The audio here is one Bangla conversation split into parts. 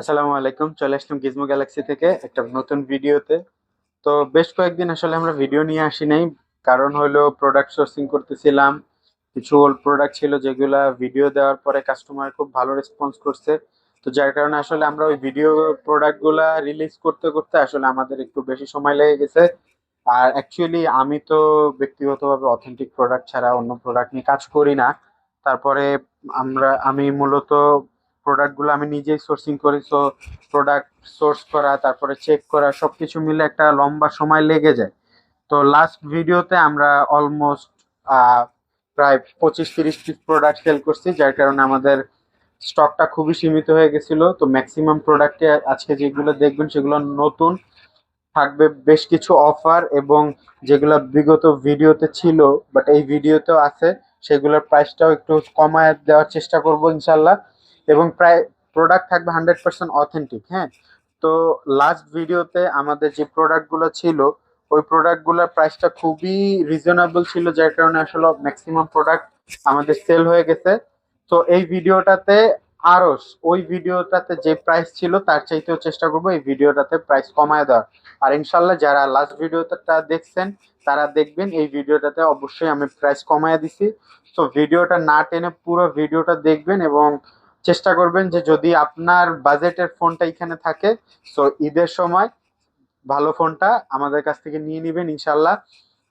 আসসালামু আলাইকুম, চলে আসলাম গিজমো গ্যালাক্সি থেকে একটা নতুন ভিডিওতে। তো বেশ কয়েকদিন আসলে আমরা ভিডিও নিয়ে আসি নাই, কারণ হলো প্রোডাক্ট সোর্সিং করতেছিলাম, কিছু ওল্ড প্রোডাক্ট ছিল যেগুলা ভিডিও দেওয়ার পরে কাস্টমার খুব ভালো রেসপন্স করছে। তো যার কারণে আসলে আমরা ওই ভিডিও প্রোডাক্টগুলা রিলিজ করতে করতে আসলে আমাদের একটু বেশি সময় লেগে গেছে। আর অ্যাকচুয়ালি আমি তো ব্যক্তিগতভাবে অথেন্টিক প্রোডাক্ট ছাড়া অন্য প্রোডাক্ট নিয়ে কাজ করি না। তারপরে আমরা, আমি মূলত প্রোডাক্টগুলো আমি নিজেই সোর্সিং করি সো প্রোডাক্ট সোর্স করা, তারপরে চেক করা সব কিছু মিলে একটা লম্বা সময় লেগে যায়। তো লাস্ট ভিডিওতে আমরা অলমোস্ট প্রায় পঁচিশ তিরিশ পিস প্রোডাক্ট সেল করছি, যার কারণে আমাদের স্টকটা খুবই সীমিত হয়ে গেছিল। তো ম্যাক্সিমাম প্রোডাক্টে আজকে যেগুলো দেখবেন সেগুলো নতুন, থাকবে বেশ কিছু অফার এবং যেগুলো বিগত ভিডিওতে ছিল বাট এই ভিডিওতেও আছে, সেগুলোর প্রাইসটাও একটু কমায় দেওয়ার চেষ্টা করব ইনশাল্লাহ এবং প্রায় প্রোডাক্ট থাকবে হান্ড্রেড পার্সেন্ট অথেন্টিক হ্যাঁ? তো লাস্ট ভিডিওতে আমাদের যে প্রোডাক্টগুলো ছিল, ওই প্রোডাক্টগুলোর প্রাইসটা খুবই রিজনেবল ছিল, যার কারণে আসলে ম্যাক্সিমাম প্রোডাক্ট আমাদের সেল হয়ে গেছে। তো এই ভিডিওটাতে আরও ওই ভিডিওটাতে যে প্রাইস ছিল, তার চাইতেও চেষ্টা করব এই ভিডিওটাতে প্রাইস কমায় দেওয়ার। আর ইনশাল্লাহ যারা লাস্ট ভিডিওটা দেখছেন, তারা দেখবেন এই ভিডিওটাতে অবশ্যই আমি প্রাইস কমায় দিছি। তো ভিডিওটা না টেনে পুরো ভিডিওটা দেখবেন এবং চেষ্টা করবেন যে যদি আপনার বাজেটের ফোনটা এখানে থাকে সো ঈদের সময় ভালো ফোনটা আমাদের কাছ থেকে নিয়ে নেবেন ইনশাল্লাহ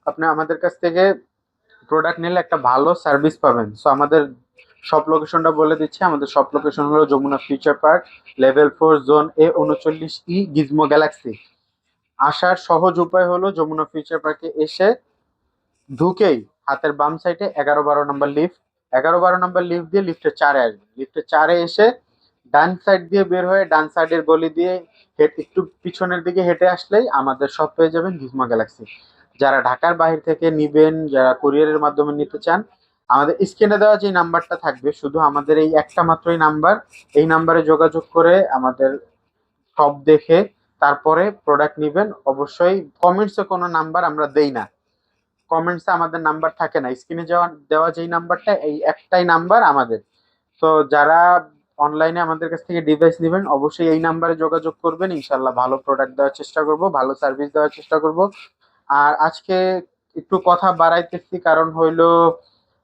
আপনি আমাদের কাছ থেকে প্রোডাক্ট নিলে একটা ভালো সার্ভিস পাবেন। সো আমাদের সব লোকেশনটা বলে দিচ্ছি। আমাদের সব লোকেশন হলো Jamuna Future Park level four zone A উনচল্লিশ ই গিজমো গ্যালাক্সি আসার সহজ উপায় হলো যমুনা ফিউচার পার্কে এসে ঢুকেই হাতের বাম সাইডে এগারো বারো নম্বর লিফট এগারো বারো নম্বর লিফট দিয়ে লিফটের চারে আসবে। লিফটের চারে এসে ডান সাইড দিয়ে বের হয়ে ডান সাইডের গলি দিয়ে হেঁটে, একটু পিছনের দিকে হেঁটে আসলেই আমাদের সব পেয়ে যাবেন গিজমা গ্যালাক্সি যারা ঢাকার বাহির থেকে নিবেন, যারা কুরিয়ারের মাধ্যমে নিতে চান, আমাদের স্ক্রিনে দেওয়া যে নাম্বারটা থাকবে, শুধু আমাদের এই একটা মাত্রই নাম্বার এই নাম্বারে যোগাযোগ করে আমাদের সব দেখে তারপরে প্রোডাক্ট নেবেন। অবশ্যই কমেন্টসে কোনো নাম্বার আমরা দেই না। কমেন্টসে আমাদের নাম্বার থাকে না। স্ক্রিনে যাওয়া, দেওয়া যেই নাম্বারটা এই একটাই নাম্বার আমাদের। তো যারা অনলাইনে আমাদের কাছ থেকে ডিভাইস নেবেন, অবশ্যই এই নাম্বারে যোগাযোগ করবেন। ইনশাল্লাহ ভালো প্রোডাক্ট দেওয়ার চেষ্টা করব, ভালো সার্ভিস দেওয়ার চেষ্টা করব। আর আজকে একটু কথা বাড়াইতেছি, কারণ হইল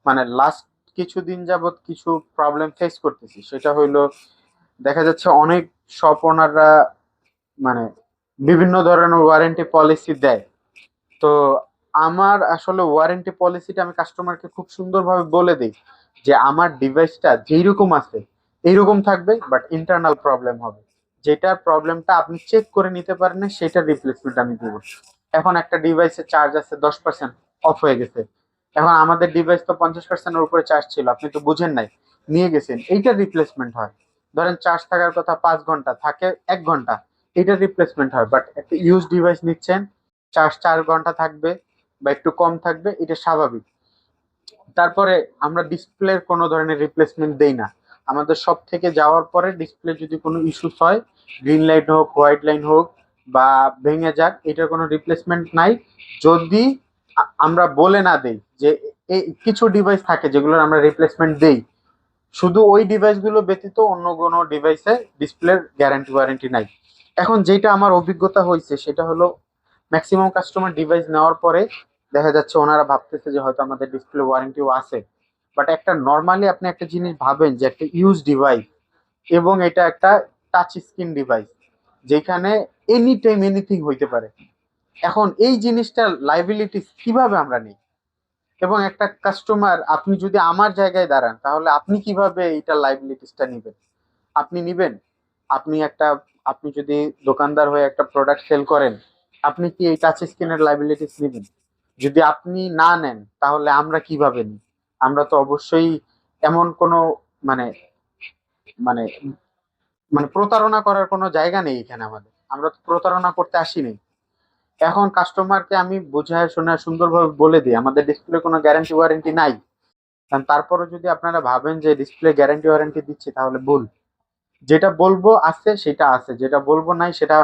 মানে লাস্ট কিছুদিন যাবৎ কিছু প্রবলেম ফেস করতেছি। সেটা হইল, দেখা যাচ্ছে অনেক শপ ওনাররা মানে বিভিন্ন ধরনের ওয়ারেন্টি পলিসি দেয়। তো আমার আসলে ওয়ারেন্টি পলিসিটা আমি কাস্টমারকে খুব সুন্দরভাবে বলে দিই যে আমার ডিভাইসটা যেইরকম আছে এইরকম থাকবে বাট ইন্টারনাল প্রবলেম হবে। যেটার প্রবলেমটা আপনি চেক করে নিতে পারেন না সেটার রিপ্লেসমেন্ট আমি দিব। এখন একটা ডিভাইসে চার্জ আছে দশ পার্সেন্ট অফ হয়ে গেছে। এখন আমাদের ডিভাইস তো পঞ্চাশ পার্সেন্টের উপরে চার্জ ছিল, আপনি তো বুঝেন নাই, নিয়ে গেছেন এইটা রিপ্লেসমেন্ট হয়। ধরেন চার্জ থাকার কথা পাঁচ ঘণ্টা, থাকে এক ঘণ্টা, এইটার রিপ্লেসমেন্ট হয় বাট একটা ইউজ ডিভাইস নিচ্ছেন চার্জ চার ঘণ্টা থাকবে বা একটু কম থাকবে, এটা স্বাভাবিক। তারপরে আমরা ডিসপ্লের কোনো ধরনের রিপ্লেসমেন্ট দেই না। আমাদের সব থেকে যাওয়ার পরে ডিসপ্লে যদি কোনো ইস্যুস হয় গ্রিন লাইট হোক হোয়াইট লাইন হোক বা ভেঙে যাক, এটার কোনো রিপ্লেসমেন্ট নাই। যদি আমরা বলে না দেই যে এই কিছু ডিভাইস থাকে যেগুলোর আমরা রিপ্লেসমেন্ট দেই, শুধু ওই ডিভাইসগুলো ব্যতীত অন্য কোনো ডিভাইসে ডিসপ্লের গ্যারান্টি ওয়ারেন্টি নাই। এখন যেটা আমার অভিজ্ঞতা হয়েছে, সেটা হলো ম্যাক্সিমাম কাস্টমার ডিভাইস নেওয়ার পরে দেখা যাচ্ছে ওনারা ভাবতেছে যে হয়তো আমাদের ডিসপ্লে ওয়ারেন্টিও আছে। বাট একটা নর্মালি আপনি একটা জিনিস ভাবেন যে একটা ইউজ ডিভাইস এবং এটা একটা টাচ স্ক্রিন ডিভাইস যেখানে এনি টাইম এনিথিং হইতে পারে। এখন এই জিনিসটার লাইবিলিটি কীভাবে আমরা নিই? এবং একটা কাস্টমার আপনি যদি আমার জায়গায় দাঁড়ান, তাহলে আপনি কীভাবে এইটার লাইবিলিটিসটা নেবেন? আপনি নিবেন? আপনি একটা, আপনি যদি দোকানদার হয়ে একটা প্রোডাক্ট সেল করেন, আপনি কি এই টাচ স্ক্রিনের লাইবিলিটিস নেবেন? যদি আপনি না নেন, তাহলে আমরা কীভাবে নিই? আমরা তো অবশ্যই এমন কোনো মানে মানে মানে প্রতারণা করার কোনো জায়গা নেই এখানে আমাদের। আমরা তো প্রতারণা করতে আসিনি। এখন কাস্টমারকে আমি বোঝায়, শোনায়, সুন্দরভাবে বলে দিই। আমাদের ডিসপ্লে কোনো গ্যারান্টি ওয়ারেন্টি নাই। কারণ তারপরে যদি আপনারা ভাবেন যে ডিসপ্লে গ্যারান্টি ওয়ারেন্টি দিচ্ছে, তাহলে ভুল। যেটা বলব আছে, সেটা আছে। যেটা বলব নাই, সেটা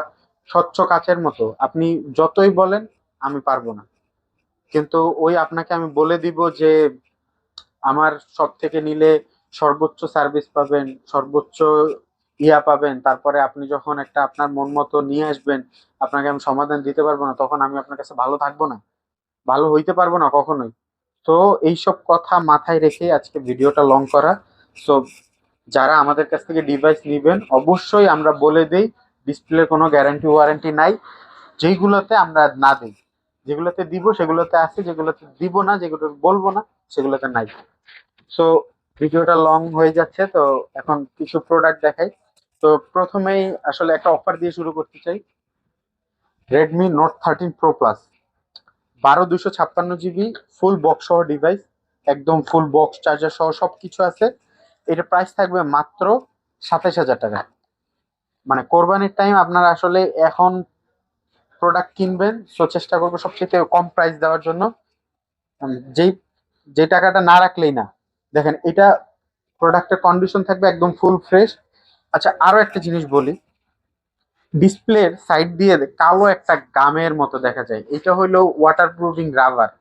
স্বচ্ছ কাচের মতো। আপনি যতই বলেন, আমি পারব না। কিন্তু ওই আপনাকে আমি বলে দিব যে আমার সব থেকে নিলে সর্বোচ্চ সার্ভিস পাবেন, সর্বোচ্চ ইয়া পাবেন। তারপরে আপনি যখন একটা আপনার মন মতো নিয়ে আসবেন, আপনাকে আমি সমাধান দিতে পারব না, তখন আমি আপনার কাছে ভালো থাকব না। ভালো হইতে পারব না কখনোই। তো এইসব কথা মাথায় রেখে আজকে ভিডিওটা লং করা। সো যারা আমাদের কাছ থেকে ডিভাইস নেবেন, অবশ্যই আমরা বলে দিই ডিসপ্লের কোনো গ্যারান্টি ওয়ারেন্টি নাই। যেইগুলোতে আমরা না দিই। যেগুলোতে দিব, সেগুলোতে আছে, যেগুলোতে দিব না, যেগুলো বলব না, সেগুলোতে নাই। সো ভিডিওটা লং হয়ে যাচ্ছে, তো এখন কিছু প্রোডাক্ট দেখাই। তো প্রথমেই আসলে একটা অফার দিয়ে শুরু করতে চাই। Redmi Note thirteen Pro Plus বারো দুশো ছাপ্পান্ন জিবি ফুল বক্স সহ ডিভাইস একদম ফুল বক্স চার্জার সহ সব কিছু আছে। এটা প্রাইস থাকবে মাত্র সাতাশ হাজার টাকা। মানে কোরবানির টাইম আপনারা আসলে এখন প্রোডাক্ট কিনবেন সো চেষ্টা করব সবচেয়ে কম প্রাইস দেওয়ার জন্য। যেই যে টাকাটা না রাখলেই না। দেখেন, এটা প্রোডাক্টের কন্ডিশন থাকবে একদম ফুল ফ্রেশ আচ্ছা আরও একটা জিনিস বলি। ডিসপ্লের সাইড দিয়ে কালো একটা গামের মতো দেখা যায়। এটা হলো water proofing rubber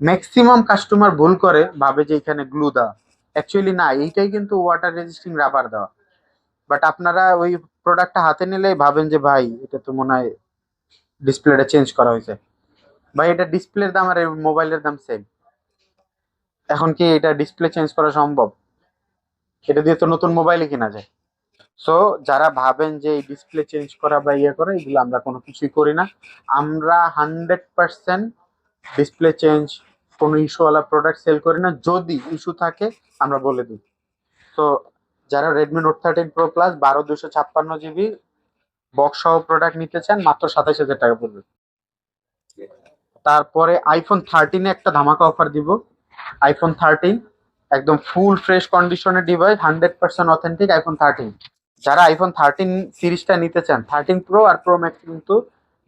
maximum customer ভুল করে, ভাবে যে এখানে গ্লু দেওয়া। অ্যাকচুয়ালি না, এইটাই কিন্তু ওয়াটার রেজিস্টিং রাবার দেওয়া। বাট আপনারা ওই প্রোডাক্টটা হাতে নিলেই ভাবেন যে, ভাই, এটা তো মনে হয় ডিসপ্লেটা চেঞ্জ করা হয়েছে। ভাই, এটা ডিসপ্লের দাম আর মোবাইলের দাম সেম এখন কি এটা ডিসপ্লে চেঞ্জ করা সম্ভব? এটা দিয়ে তো নতুন মোবাইলই কেনা যায়। সো যারা ভাবেন যে এই ডিসপ্লে চেঞ্জ করা বা ইয়ে করা, এগুলো আমরা কোনো কিছুই করি না। আমরা হান্ড্রেড পার্সেন্ট ডিসপ্লে চেঞ্জ, কোনো ইস্যুওয়ালা প্রোডাক্ট সেল করি না। যদি ইস্যু থাকে, আমরা বলে দিই। তো যারা Redmi Note thirteen Pro Plus বারো দুশো ছাপ্পান্ন জিবি বক্স সহ প্রোডাক্ট নিতে চান, মাত্র সাতাশ হাজার টাকা পড়বে। তারপরে আইফোন থার্টিনে একটা ধামাকা অফার দিব। আইফোন থার্টিন একদম ফুল ফ্রেশ কন্ডিশনের device hundred percent authentic iPhone thirteen যারা আইফোন থার্টিন সিরিজটা নিতে চান থার্টিন প্রো আর প্রো ম্যাক্স কিন্তু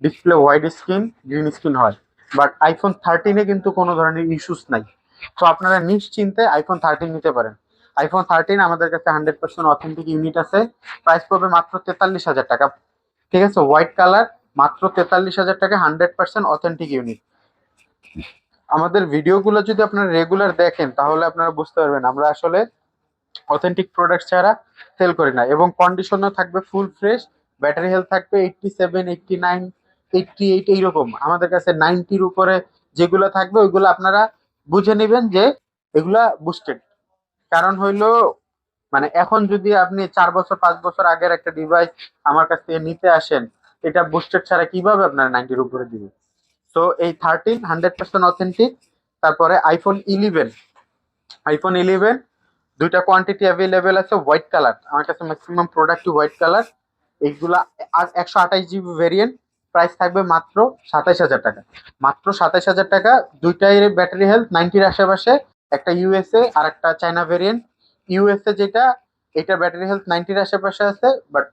display white screen green screen হয়। বাট আইফোন থার্টিনে কিন্তু কোনো ধরনের ইস্যুস নাই। তো আপনারা নিশ্চিন্তে আইফোন থার্টিন নিতে পারেন। আইফোন থার্টিন আমাদের কাছে হান্ড্রেড পার্সেন্ট অথেন্টিক ইউনিট আছে। প্রাইস পড়বে মাত্র তেতাল্লিশ হাজার টাকা। ঠিক আছে? হোয়াইট কালার মাত্র তেতাল্লিশ হাজার টাকা হান্ড্রেড পার্সেন্ট অথেন্টিক ইউনিট আমাদের ভিডিওগুলো যদি আপনারা রেগুলার দেখেন, তাহলে আপনারা বুঝতে পারবেন, আমরা আসলে অথেন্টিক প্রোডাক্ট ছাড়া সেল করি না। এবং কন্ডিশনও থাকবে ফুল ফ্রেশ ব্যাটারি হেলথ থাকবে eighty seven eighty nine eighty eight এইরকম। আমাদের কাছে নাইনটির উপরে যেগুলো থাকবে, ওইগুলো আপনারা বুঝে নেবেন যে এগুলা বুস্টেড কারণ হইল মানে এখন যদি আপনি চার বছর, পাঁচ বছর আগের একটা ডিভাইস আমার কাছ থেকে নিতে আসেন, এটা বুস্টেড ছাড়া কীভাবে আপনার নাইনটির উপরে দিবে? তো এই থার্টিন হান্ড্রেড পার্সেন্ট অথেন্টিক তারপরে আইফোন ইলেভেন আইফোন ইলেভেন দুইটা কোয়ান্টিটি অ্যাভেলেবেল আছে হোয়াইট কালার আমার কাছে ম্যাক্সিমাম প্রোডাক্টই হোয়াইট কালার এইগুলা একশো আঠাশ জিবি ভেরিয়েন্ট প্রাইস থাকবে মাত্র সাতাইশ হাজার টাকা। মাত্র সাতাইশ হাজার টাকা, দুইটাই ব্যাটারি হেলথ নাইনটির আশেপাশে, একটা ইউএসএ আর একটা চায়না ভেরিয়েন্ট ইউএসএ যেটা এটার ব্যাটারি হেলথ নাইনটির আশেপাশে আছে বাট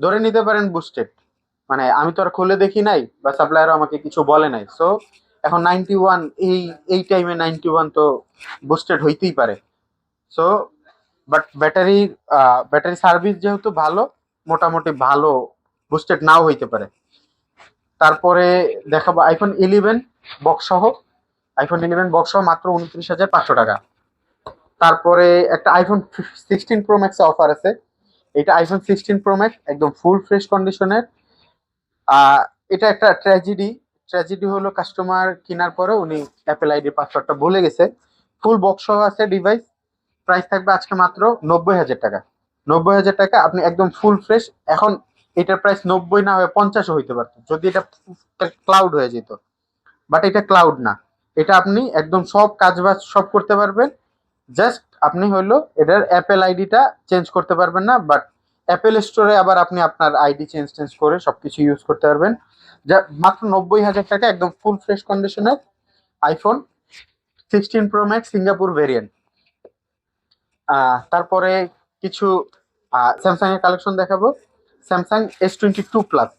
ধরে নিতে পারেন বুস্টেড মানে আমি তো আর খুলে দেখি নাই, বা সাপ্লায়ারও আমাকে কিছু বলে নাই। সো এখন নাইনটি ওয়ান এই এই টাইমে নাইনটি ওয়ান তো বুস্টেড হইতেই পারে। So but battery battery service যেহেতু ভালো, মোটামুটি ভালো বুস্টেড নাও হইতে পারে। তারপরে দেখাবো আইফোন ইলেভেন বক্স সহ। আইফোন ইলেভেন বক্স সহ মাত্র উনত্রিশ হাজার পাঁচশো টাকা। তারপরে একটা iPhone sixteen Pro Max offer আছে। এটা আইফোন সিক্সটিন প্রো ম্যাক্স একদম ফুল ফ্রেশ কন্ডিশনের এটা একটা ট্র্যাজেডি ট্র্যাজেডি হলো কাস্টমার কেনার পরে উনি অ্যাপেল আইডি পাসওয়ার্ডটা ভুলে গেছে। ফুল বক্স আছে ডিভাইস প্রাইস থাকবে আজকে মাত্র নব্বই হাজার টাকা। নব্বই হাজার টাকা, আপনি একদম ফুল ফ্রেশ এখন এটার প্রাইস নব্বই না হয়ে পঞ্চাশও হইতে পারতো। যদি এটা ক্লাউড হয়ে যেত। বাট এটা ক্লাউড না। এটা আপনি একদম সব কাজ বাজ সব করতে পারবেন। জাস্ট আপনি হইল এটার অ্যাপেল আইডিটা চেঞ্জ করতে পারবেন না বাট অ্যাপেল স্টোরে আবার আপনি আপনার আইডি চেঞ্জ চেঞ্জ করে সব কিছু ইউজ করতে পারবেন। যা মাত্র নব্বই হাজার টাকা, একদম ফুল ফ্রেশ কন্ডিশনের iPhone sixteen Pro Max Singapore variant তারপরে কিছু স্যামসাং এর কালেকশন দেখাবো। Samsung S twenty two plus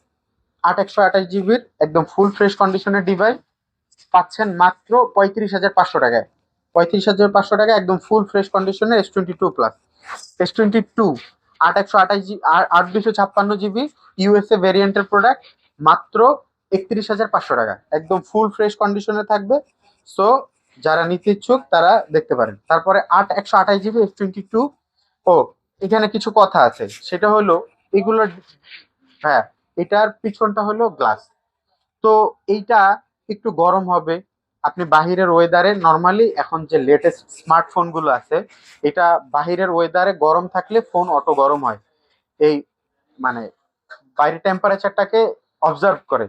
আট একশো আঠাশ জিবির একদম ফুল ফ্রেশ কন্ডিশনের ডিভাইস পাচ্ছেন মাত্র পঁয়ত্রিশ হাজার পাঁচশো টাকায়। পঁয়ত্রিশ হাজার পাঁচশো টাকা, একদম ফুল ফ্রেশ কন্ডিশনের S twenty two plus S twenty two আট একশো আঠাশ জি আট দুশো ছাপ্পান্ন জিবি ইউএসএ ভেরিয়েন্টের প্রোডাক্ট মাত্র একত্রিশ হাজার পাঁচশো টাকা। একদম ফুল ফ্রেশ কন্ডিশনে থাকবে। সো যারা নিতে ইচ্ছুক, তারা দেখতে পারেন। তারপরে আট একশো আঠাশ জিবি এস টোয়েন্টি টু ও, এখানে কিছু কথা আছে। সেটা হলো এগুলোর হ্যাঁ এটার পিছনটা হলো গ্লাস তো, এইটা একটু গরম হবে। আপনি বাহিরের ওয়েদারে নর্মালি এখন যে লেটেস্ট স্মার্টফোনগুলো আছে, এটা বাহিরের ওয়েদারে গরম থাকলে ফোন অটো গরম হয়। এই মানে বাইরের টেম্পারেচারটাকে অবজার্ভ করে।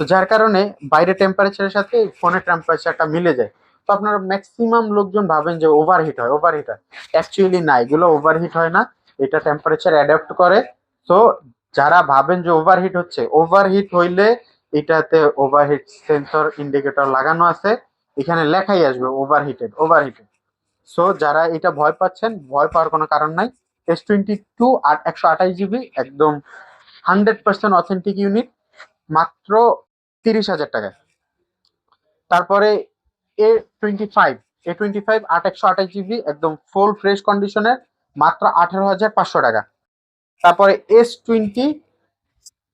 তো যার কারণে বাইরের টেম্পারেচারের সাথে ফোনের টেম্পারেচারটা মিলে যায়। তো আপনারা ম্যাক্সিমাম লোকজন ভাবেন যে ওভারহিট হয় ওভারহিট হয়। অ্যাকচুয়ালি না, এগুলো ওভারহিট হয় না। এটা টেম্পারেচার অ্যাডাপ্ট করে। তো যারা ভাবেন যে ওভারহিট হচ্ছে ওভারহিট হইলে এটাতে ওভারহিট সেন্সর ইন্ডিকেটর লাগানো আছে। এখানে লেখাই আসবে ওভারহিটেড ওভারহিটেড সো যারা এটা ভয় পাচ্ছেন, ভয় পাওয়ার কোনো কারণ নাই। এস টোয়েন্টি টু আট একশো আঠাশ জিবি একদম হান্ড্রেড পার্সেন্ট অথেন্টিক ইউনিট মাত্র তিরিশ হাজার টাকায় তারপরে A twenty five A twenty five আট একশো আঠাশ জিবি একদম ফুল ফ্রেশ কন্ডিশনের মাত্র আঠারো হাজার পাঁচশো টাকা। তারপরে এস টোয়েন্টি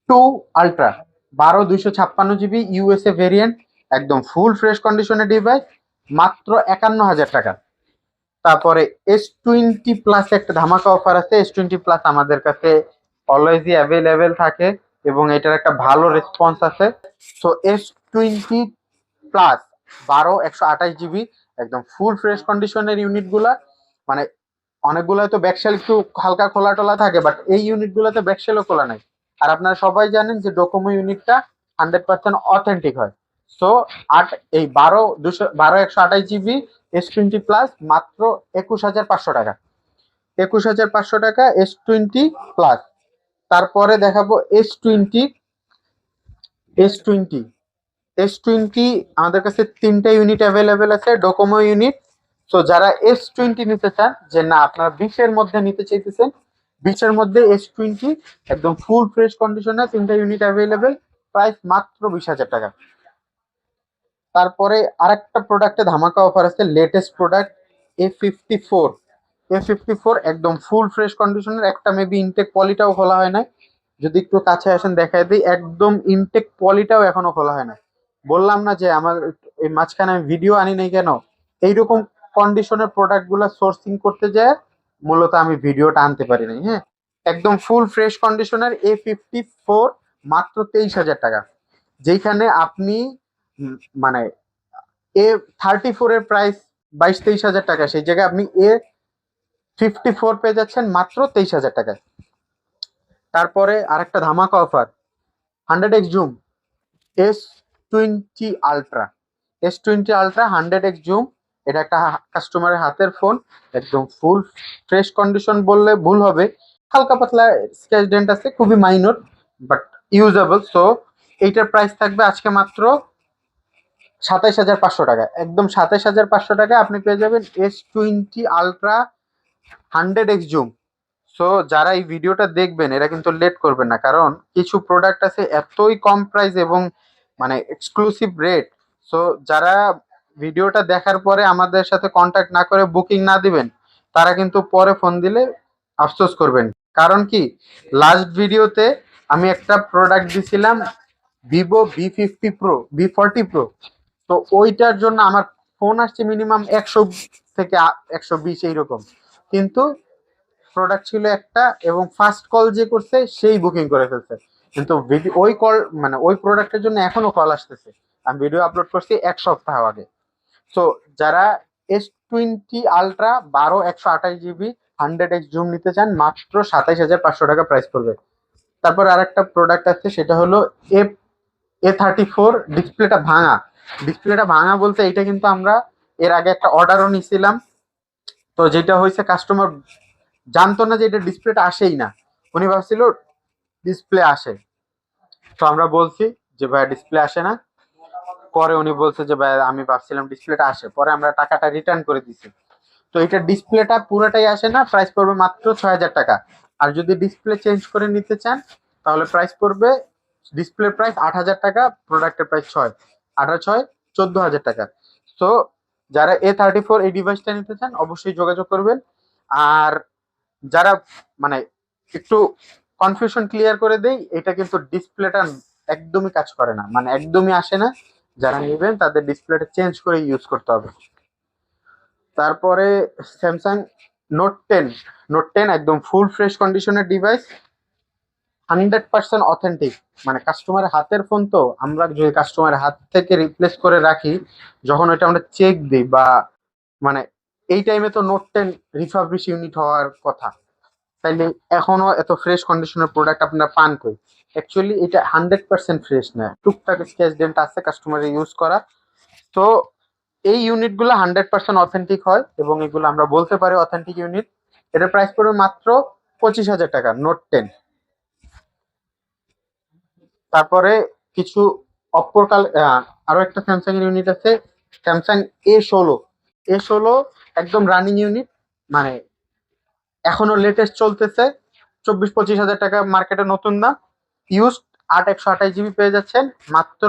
টু আলট্রা বারো দুইশো ছাপ্পান্ন জিবি ইউএসএ ভেরিয়েন্ট একদম ফুল ফ্রেশ কন্ডিশনের ডিভাইস মাত্র একান্ন হাজার টাকা। তারপরে এস টোয়েন্টি প্লাস একটা ধামাকা অফার আছে। এস টোয়েন্টি প্লাস আমাদের কাছে অলওয়েজই অ্যাভেলেবেল থাকে এবং এটার একটা ভালো রেসপন্স আছে। সো এস টোয়েন্টি প্লাস বারো একশো আঠাশ জিবি, একদম ফুল ফ্রেশ কন্ডিশনের ইউনিটগুলা মানে অনেকগুলো তো ব্যাকশেল একটু হালকা খোলা টোলা থাকে বাট এই ইউনিটগুলোতে ব্যাকশেলও খোলা নাই। আর আপনারা সবাই জানেন যে ডোকোমো ইউনিটটা হান্ড্রেড পার্সেন্ট অথেন্টিক হয়। সো আট, এই বারো দুশো, বারো একশো আঠাশ জিবি এস টোয়েন্টি প্লাস মাত্র একুশ হাজার পাঁচশো টাকা। একুশ হাজার পাঁচশো টাকা এস টোয়েন্টি প্লাস তারপরে দেখাবো S twenty S twenty S twenty আমাদের কাছে তিনটা ইউনিট অ্যাভেলেবেল আছে ডোকোমো ইউনিট তো যারা এস টোয়েন্টি নিতে চান, যে না, আপনারা বিশের মধ্যে নিতে চাইতেছেন বিশের মধ্যে এস টোয়েন্টি একদম ফুল ফ্রেশ কন্ডিশনে তিনটা ইউনিট অ্যাভেলেবেল প্রাইস মাত্র বিশ হাজার টাকা। তারপরে আরেকটা প্রোডাক্টে ধামাকা অফার আছে latest product A fifty four A fifty four একদম ফুল ফ্রেশ কন্ডিশনের একটা মেবি ইনটেক পলিটাও খোলা হয় না যদি একটু কাছে আসেন, দেখাই দিই, একদম ইনটেক পলিটাও এখনও খোলা হয় না বললাম না যে আমার এই মাঝখানে আমি ভিডিও আনি নাই কেন? এইরকম কন্ডিশনের প্রোডাক্টগুলো সোর্সিং করতে যায় মূলত আমি ভিডিওটা আনতে পারি নাই হ্যাঁ? একদম ফুল ফ্রেশ কন্ডিশনার এ ফিফটি ফোর মাত্র তেইশ হাজার টাকা। যেখানে আপনি মানে এ থার্টি ফোরের প্রাইস বাইশ তেইশ হাজার টাকা, সেই জায়গায় আপনি এ ফিফটি ফোর পেয়ে যাচ্ছেন মাত্র তেইশ হাজার টাকায়। তারপরে আরেকটা ধামাকা offer hundred X zoom S twenty Ultra S twenty Ultra hundred X zoom এটা একটা কাস্টমারের হাতের ফোন একদম ফুল ফ্রেশ কন্ডিশন বললে ভুল হবে। হালকা পাতলা স্কেচ ডেন্ট আছে, খুবই মাইনর বাট ইউজেবল সো এইটার প্রাইস থাকবে আজকে মাত্র সাতাইশ হাজার পাঁচশো টাকা। একদম সাতাইশ হাজার পাঁচশো টাকা আপনি পেয়ে যাবেন S twenty Ultra hundred X zoom so যারা এই ভিডিওটা দেখবেন, এরা কিন্তু লেট করবেন না, কারণ কিছু প্রোডাক্ট আছে এতই কম প্রাইস এবং মানে এক্সক্লুসিভ রেট সো যারা ভিডিওটা দেখার পরে আমাদের সাথে কন্ট্যাক্ট না করে বুকিং না দিবেন, তারা কিন্তু পরে ফোন দিলে আফসোস করবেন। কারণ কি? লাস্ট ভিডিওতে আমি একটা প্রোডাক্ট দিছিলাম Vivo V fifty Pro V forty Pro তো ওইটার জন্য আমার ফোন আসছে মিনিমাম একশো থেকে একশো বিশ এইরকম। কিন্তু প্রোডাক্ট ছিল একটা এবং ফার্স্ট কল যে করছে সেই বুকিং করে ফেলছে। কিন্তু ওই কল মানে ওই প্রোডাক্টের জন্য এখনও কল আসতেছে। আমি ভিডিও আপলোড করছি এক সপ্তাহ আগে। সো যারা এস টোয়েন্টি আলট্রা বারো একশো আঠাশ জিবি হান্ড্রেড এক্স জুম নিতে চান, মাত্র সাতাইশ হাজার পাঁচশো টাকা প্রাইস পড়বে। তারপর আর একটা প্রোডাক্ট আছে, সেটা হলো এ এ থার্টি ফোর ডিসপ্লেটা ভাঙা। ডিসপ্লেটা ভাঙা বলতে এটা কিন্তু আমরা এর আগে একটা অর্ডারও নিছিলাম। তো যেটা হয়েছে কাস্টমার জানতো না যে এটা ডিসপ্লেটা আসেই না। উনি ভাবছিল ডিসপ্লে আসে। তো আমরা বলছি যে ভাই ডিসপ্লে আসে না। পরে উনি বলছে যে, ভাই, আমি ভাবছিলাম ডিসপ্লেটা আসে। পরে আমরা টাকাটা রিটার্ন করে দিছি। তো এটা ডিসপ্লেটা পুরোটাই আসে না প্রাইস পড়বে মাত্র ছয় হাজার টাকা। আর যদি ডিসপ্লে চেঞ্জ করে নিতে চান, তাহলে প্রাইস পড়বে ডিসপ্লে প্রাইস আট হাজার টাকা প্রোডাক্টের প্রাইস ছয়। আঠারো ছয়, চোদ্দ হাজার টাকা। তো যারা এ থার্টি ফোর এই ডিভাইসটা নিতে চান, অবশ্যই যোগাযোগ করবেন। আর যারা মানে একটু কনফিউশন ক্লিয়ার করে দেই, এটা কিন্তু ডিসপ্লেটা একদমই কাজ করে না। মানে একদমই আসে না। যারা নেবেন তাদের ডিসপ্লেটা চেঞ্জ করে ইউজ করতে হবে। তারপরে Samsung Note ten Note ten একদম ফুল ফ্রেশ কন্ডিশনের ডিভাইস হান্ড্রেড পার্সেন্ট অথেন্টিক মানে কাস্টমারের হাতের ফোন তো, আমরা যদি কাস্টমারের হাত থেকে রিপ্লেস করে রাখি, যখন ওইটা আমরা চেক দিই বা মানে এই টাইমে তো নোট টেন রিফার্বিশ ইউনিট হওয়ার কথা। তাইলে এখনও এত ফ্রেশ কন্ডিশনের প্রোডাক্ট আপনারা পান কই? অ্যাকচুয়ালি এটা হান্ড্রেড পার্সেন্ট ফ্রেশ না। টুকটাক স্ক্যাচ ডেন্ট আছে কাস্টমারের ইউজ করা। তো এই ইউনিটগুলো হান্ড্রেড পার্সেন্ট অথেন্টিক হয় এবং এগুলো আমরা বলতে পারি অথেন্টিক ইউনিট এটার প্রাইস পড়বে মাত্র পঁচিশ হাজার টাকা নোট টেন তারপরে কিছু অপ্পোর কাল আহ, আরও একটা স্যামসাং এর ইউনিট আছে। স্যামসাং এ ষোলো। এ ষোলো একদম রানিং ইউনিট মানে এখনও লেটেস্ট চলতেছে। চব্বিশ পঁচিশ হাজার টাকা মার্কেটে নতুন না। ইউজ আট একশো আঠাশ জিবি পেয়ে যাচ্ছেন। মাত্র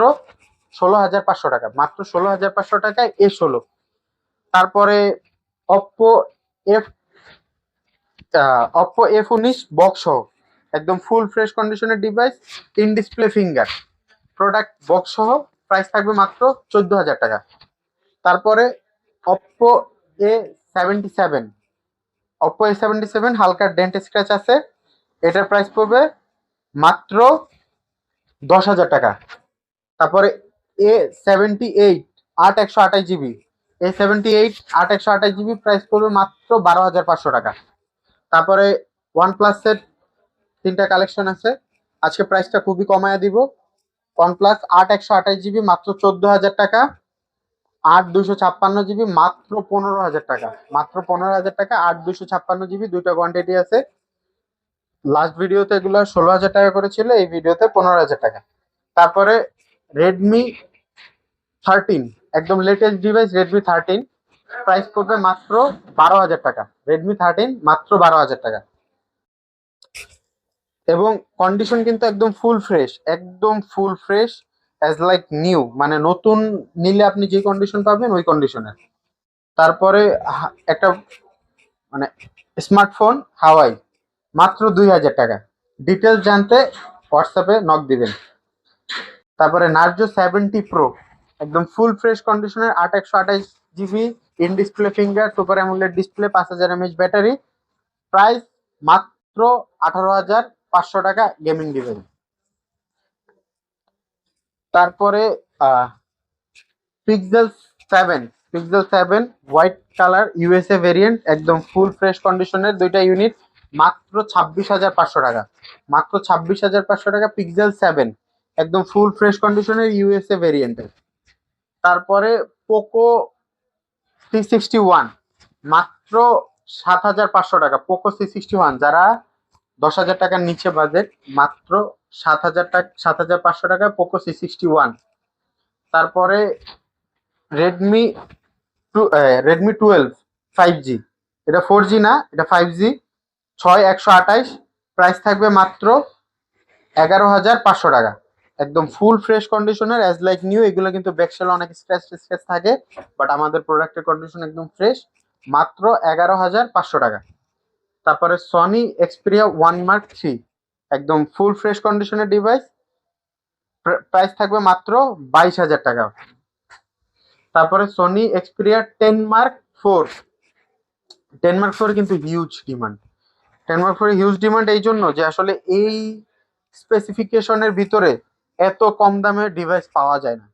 ষোলো হাজার পাঁচশো টাকা। মাত্র ষোলো হাজার পাঁচশো টাকায় এ ষোলো। তারপরে অপ্পো এফ অপ্পো এফ উনিশ বক্স সহ। একদম ফুল ফ্রেশ কন্ডিশনের device in display finger product box সহ। প্রাইস থাকবে মাত্র চোদ্দ হাজার টাকা। তারপরে Oppo A seventy seven Oppo A seventy seven হালকা ডেন্ট স্ক্র্যাচ আছে। এটার প্রাইস পড়বে মাত্র দশ হাজার টাকা। তারপরে এ সেভেন্টি এইট আট একশো আঠাশ জিবি। এ সেভেন্টি এইট আট একশো আঠাশ জিবি প্রাইস পড়বে মাত্র বারো হাজার পাঁচশো টাকা। তারপরে ওয়ান প্লাসের তিনটা কালেকশন আছে। আজকে প্রাইসটা খুবই কমায় দিব। ওয়ানপ্লাস আট একশো আঠাশ জিবি, মাত্র চোদ্দ হাজার টাকা। আট দুশো ছাপ্পান্ন জিবি মাত্র পনেরো হাজার টাকা। মাত্র পনেরো হাজার টাকা, আট দুশো ছাপ্পান্ন জিবি দুইটা কোয়ান্টিটি আছে। লাস্ট ভিডিওতে এগুলো ষোলো হাজার টাকা করেছিল এই ভিডিওতে পনেরো হাজার টাকা। তারপরে রেডমি থার্টিন একদম latest device Redmi thirteen price পড়বে মাত্র বারো হাজার টাকা। রেডমি থার্টিন মাত্র বারো হাজার টাকা। এবং কন্ডিশন কিন্তু একদম ফুল ফ্রেশ একদম full fresh as like new মানে নতুন নিলে আপনি যে কন্ডিশন পাবেন, ওই কন্ডিশনের তারপরে একটা মানে স্মার্টফোন হাওয়াই মাত্র দুই হাজার টাকা। ডিটেলস জানতে হোয়াটসঅ্যাপে নক দিবেন। তারপরে নার্জো সেভেন্টি প্রো একদম ফুল ফ্রেশ কন্ডিশনের আট একশো আঠাশ GB in display finger super AMOLED display পাঁচ হাজার এমএইচ ব্যাটারি প্রাইস মাত্র আঠারো হাজার পাঁচশো টাকা গেমিং ডিভাইস তারপরে Pixel seven Pixel seven white colour USA variant একদম ফুল ফ্রেশ কন্ডিশনের দুইটা ইউনিট মাত্র ছাব্বিশ হাজার পাঁচশো টাকা। মাত্র ছাব্বিশ হাজার পাঁচশো টাকা পিক্সেল সেভেন একদম ফুল ফ্রেশ কন্ডিশনের ইউএসএ ভেরিয়েন্টের তারপরে পোকো থ্রি সিক্সটি ওয়ান মাত্র সাত হাজার পাঁচশো টাকা। পোকো থ্রি সিক্সটি ওয়ান যারা দশ হাজার টাকার নিচে বাজেট মাত্র সাত হাজার টাকা, সাত হাজার পাঁচশো টাকা পোকো সি সিক্সটি ওয়ান তারপরে Redmi two Redmi twelve five G এটা ফোর জি না, এটা ফাইভ জি ছয়, একশো আঠাইশ প্রাইস থাকবে মাত্র এগারো হাজার পাঁচশো টাকা। একদম ফুল ফ্রেশ কন্ডিশনের অ্যাজ লাইক নিউ এগুলো কিন্তু ব্যাকসেলে অনেক স্ক্র্যাচ স্ক্র্যাচ থাকে বাট আমাদের প্রোডাক্টের কন্ডিশন একদম ফ্রেশ মাত্র এগারো হাজার পাঁচশো টাকা। তারপরে Sony Xperia one mark three একদম ফুল ফ্রেশ কন্ডিশনের ডিভাইস প্রাইস থাকবে মাত্র বাইশ হাজার টাকা। তারপরে Sony Xperia ten mark four ten mark four কিন্তু huge demand ten mark four huge demand এই জন্য যে আসলে এই স্পেসিফিকেশনের ভিতরে এত কম দামে ডিভাইস পাওয়া যায় না।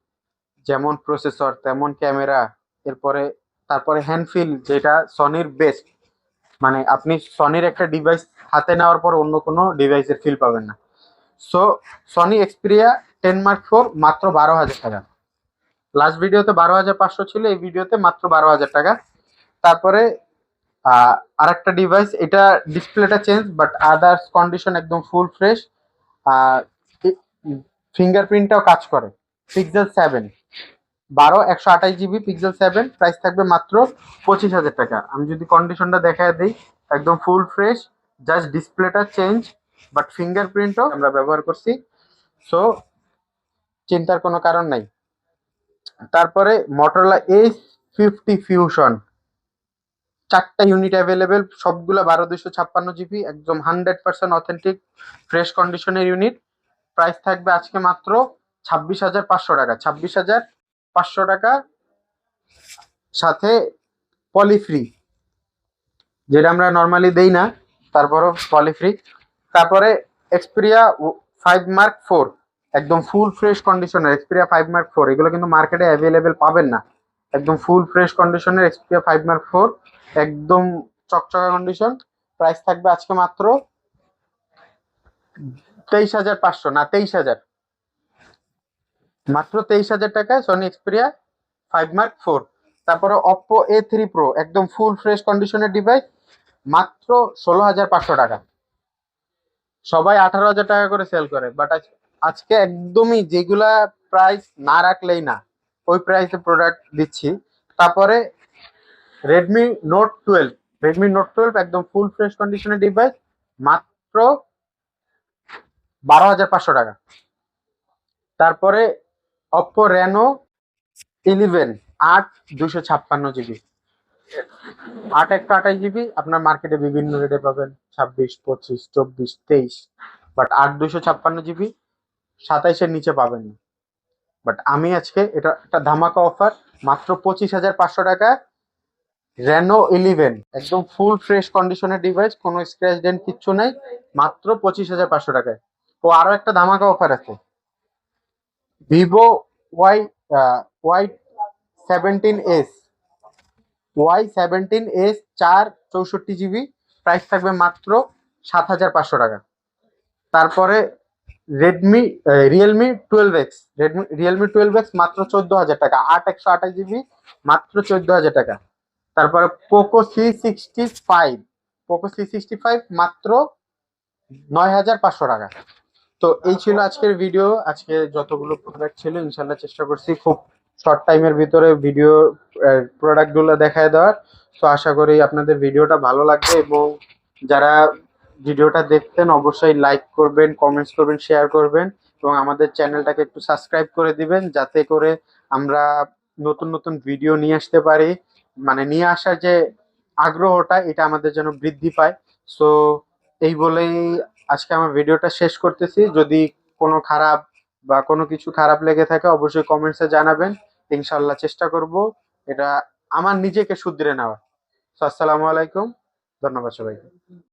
যেমন প্রসেসর তেমন ক্যামেরা এরপরে, তারপরে হ্যান্ডফিল যেটা সনির বেস্ট মানে আপনি সনির একটা ডিভাইস হাতে নেওয়ার পর অন্য কোনো ডিভাইসের ফিল পাবেন না। So Sony Xperia ten mark four মাত্র বারো হাজার টাকা। লাস্ট ভিডিওতে বারো হাজার পাঁচশো ছিল, এই ভিডিওতে মাত্র বারো হাজার টাকা। তারপরে আর একটা ডিভাইস এটা ডিসপ্লেটা চেঞ্জ বাট আদার্স কন্ডিশন একদম ফুল ফ্রেশ ফিঙ্গারপ্রিন্টটাও কাজ করে। পিক্সেল সেভেন বারো, একশো আঠাশ জিবি পিক্সেল সেভেন প্রাইস থাকবে মাত্র পঁচিশ হাজার টাকা। আমি যদি কন্ডিশনটা দেখায় দিই, একদম ফুল ফ্রেশ জাস্ট ডিসপ্লেটা চেঞ্জ বাট ফিঙ্গারপ্রিন্টও আমরা ব্যবহার করছি। সো চিন্তার কোনো কারণ নাই। তারপরে মোটরলা এইচ ফিফটি ফিউশন চারটা ইউনিট অ্যাভেলেবেল সবগুলো বারো দুশো ছাপ্পান্ন জিবি, একদম হান্ড্রেড পার্সেন্ট অথেন্টিক ফ্রেশ কন্ডিশনের ইউনিট প্রাইস থাকবে আজকে মাত্র ছাব্বিশ হাজার পাঁচশো টাকা। ছাব্বিশ হাজার পাঁচশো টাকা, সাথে পলি ফ্রি যেটা আমরা নর্মালি দেই না, তারপরও পলিফ্রি তারপরে এক্সপিরিয়া ফাইভ মার্ক ফোর একদম ফুল ফ্রেশ কন্ডিশনের এক্সপিরিয়া ফাইভ মার্ক ফোর এগুলো কিন্তু মার্কেটে অ্যাভেলেবেল পাবেন না। একদম ফুল ফ্রেশ কন্ডিশনের এক্সপিরিয়া ফাইভ মার্ক ফোর একদম চকচকা কন্ডিশন প্রাইস থাকবে আজকে মাত্র তেইশ হাজার পাঁচশো, না, তেইশ হাজার। মাত্র তেইশ হাজার টাকায় Sony Xperia five mark four তারপরে অপো এ থ্রি প্রো একদম ফুল ফ্রেশ কন্ডিশনের ডিভাইস মাত্র ষোলো হাজার পাঁচশো টাকা। সবাই আঠারো হাজার টাকা করে সেল করে বাট আজকে একদমই যেগুলা প্রাইস না রাখলেই না, ওই প্রাইসে প্রোডাক্ট দিচ্ছি। তারপরে Redmi Note twelve Redmi Note twelve একদম ফুল ফ্রেশ কন্ডিশনের ডিভাইস মাত্র বারো হাজার পাঁচশো টাকা। তারপরে অপো রেনো ইলেভেন আট দুশো ছাপ্পান্ন জিবি আট একশো আঠাশ জিবি আপনার মার্কেটে বিভিন্ন রেটে পাবেন। ছাব্বিশ, পঁচিশ, চব্বিশ, তেইশ বাট আট দুশো ছাপ্পান্ন জিবি সাতাইশের নিচে পাবেন না। বাট আমি আজকে এটা, একটা ধামাকা অফার মাত্র পঁচিশ হাজার পাঁচশো টাকা রেনো ইলেভেন একদম ফুল ফ্রেশ কন্ডিশনের ডিভাইস কোনো স্ক্র্যাচ ডেন্ট কিচ্ছু নাই, মাত্র পঁচিশ হাজার পাঁচশো টাকায়। ও আরও একটা ধামাকা অফার আছে। Vivo Y Y seventeen S Y seventeen S চার চৌষট্টি জিবি প্রাইস থাকবে মাত্র সাত হাজার পাঁচশো টাকা। তারপরে Redmi Realme twelve X Redmi Realme twelve X মাত্র চোদ্দ হাজার টাকা, আট একশো আঠাশ জিবি মাত্র চোদ্দ হাজার টাকা। তারপরে Poco C sixty five Poco C sixty five মাত্র নয় হাজার পাঁচশো টাকা। তো এই ছিল আজকের ভিডিও আজকে যতগুলো প্রোডাক্ট ছিল ইনশাল্লাহ চেষ্টা করছি খুব শর্ট টাইমের ভিতরে ভিডিও প্রোডাক্টগুলো দেখায় দেওয়ার। তো আশা করি আপনাদের ভিডিওটা ভালো লাগবে এবং যারা ভিডিওটা দেখতেন অবশ্যই লাইক করবেন কমেন্টস করবেন শেয়ার করবেন এবং আমাদের চ্যানেলটাকে একটু সাবস্ক্রাইব করে দিবেন যাতে করে আমরা নতুন নতুন ভিডিও নিয়ে আসতে পারি। মানে নিয়ে আসার যে আগ্রহটা, এটা আমাদের যেন বৃদ্ধি পায়। সো এই বলেই আজকে আমার ভিডিওটা শেষ করতেছি। যদি কোনো খারাপ বা কোনো কিছু খারাপ লেগে থাকে, অবশ্যই কমেন্টসে জানাবেন। ইনশাল্লাহ চেষ্টা করব এটা আমার নিজেকে শুধরে নেওয়া তো আসসালামু আলাইকুম। ধন্যবাদ সবাইকে।